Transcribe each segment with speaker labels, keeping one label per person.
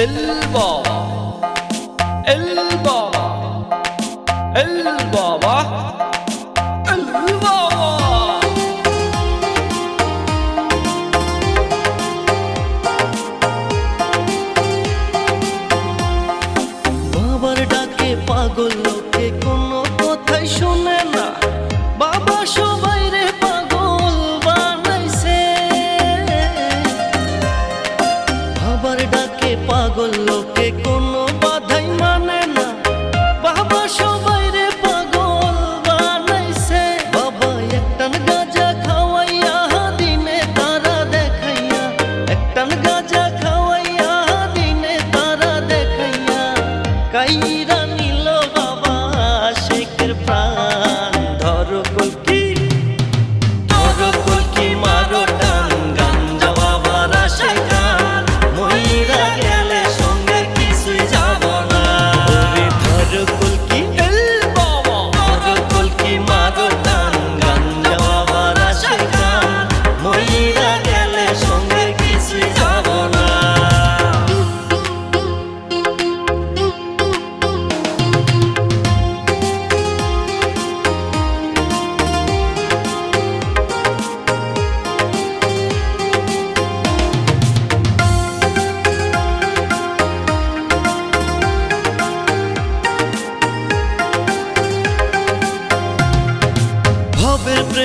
Speaker 1: Elbaba Elbaba Elbaba Elbaba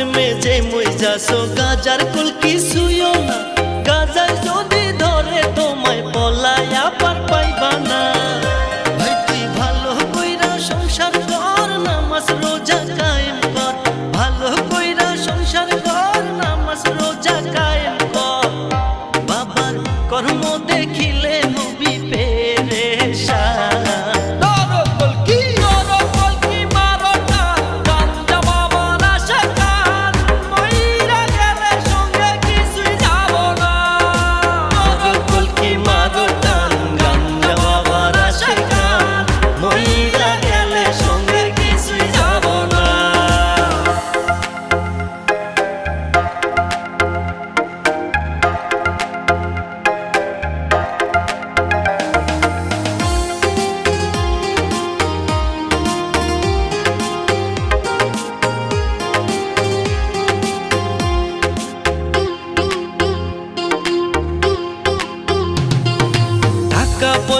Speaker 1: মেজে যে মই যাস গাজার কুল সুয়ো না। গাজার যদি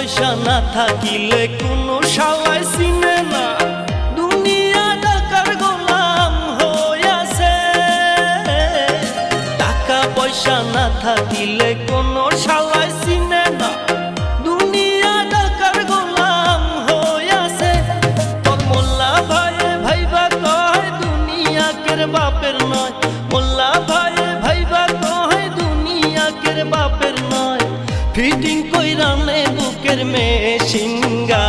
Speaker 1: পয়সা না থাকিলে কোনো শালায় চিনে না দুনিয়া টাকার গোলাম হইয়াছে টাকা পয়সা না থাকিলে কোনো শালায় চিনে না দুনিয়া টাকার গোলাম হইয়াছে তোর ভাই ভাইবা কয়, দুনিয়া কের বাপে মেশিঙ্গা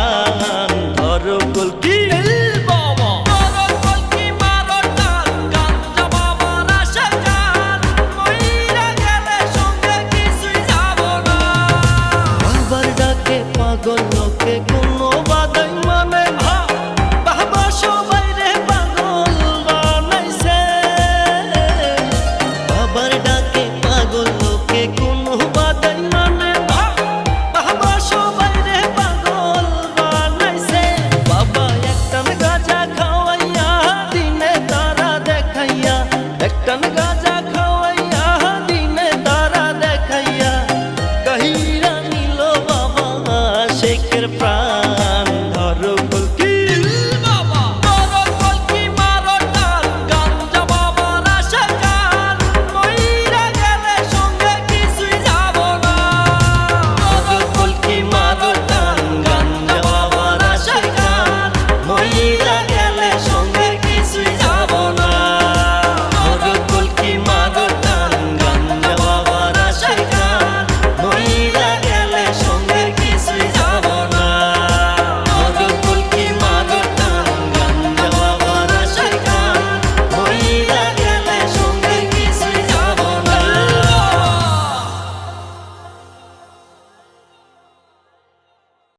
Speaker 1: প্রাণ